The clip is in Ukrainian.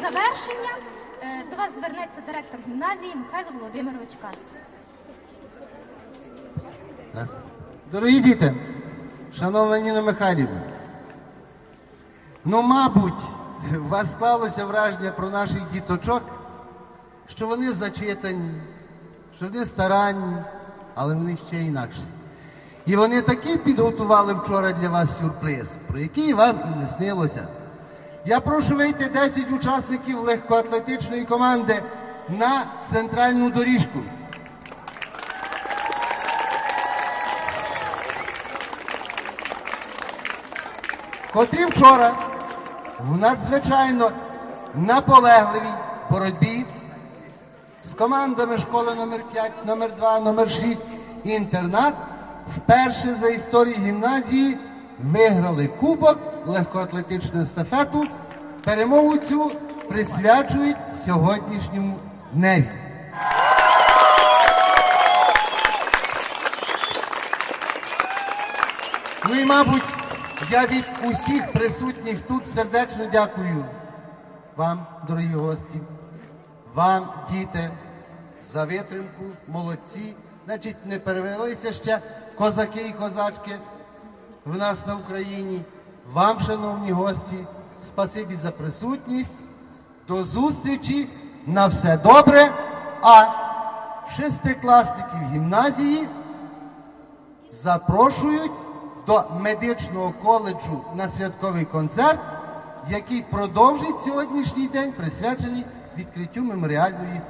завершення е, до вас звернеться директор гімназії Михайло Володимирович. Раз. Дорогі діти, шановна Ніна Михайлівна, ну, мабуть, у вас склалося враження про наших діточок, що вони зачитані, що вони старанні, але вони ще інакші. І вони таки підготували вчора для вас сюрприз, про який вам і не снилося. Я прошу вийти 10 учасників легкоатлетичної команди на центральну доріжку. котрі вчора в надзвичайно наполегливій боротьбі з командами школи номер 5, номер 2, номер 6 інтернат вперше за історію гімназії виграли кубок легкоатлетичну естафету. Перемогу цю присвячують сьогоднішньому дневі. Ну і, мабуть, я від усіх присутніх тут сердечно дякую вам, дорогі гості, вам, діти, за витримку, молодці. Значить, не перевелися ще козаки і козачки в нас на Україні. Вам, шановні гості, спасибі за присутність. До зустрічі на все добре. А шестикласників гімназії запрошують до медичного коледжу на святковий концерт, який продовжить сьогоднішній день, присвячений відкриттю меморіальної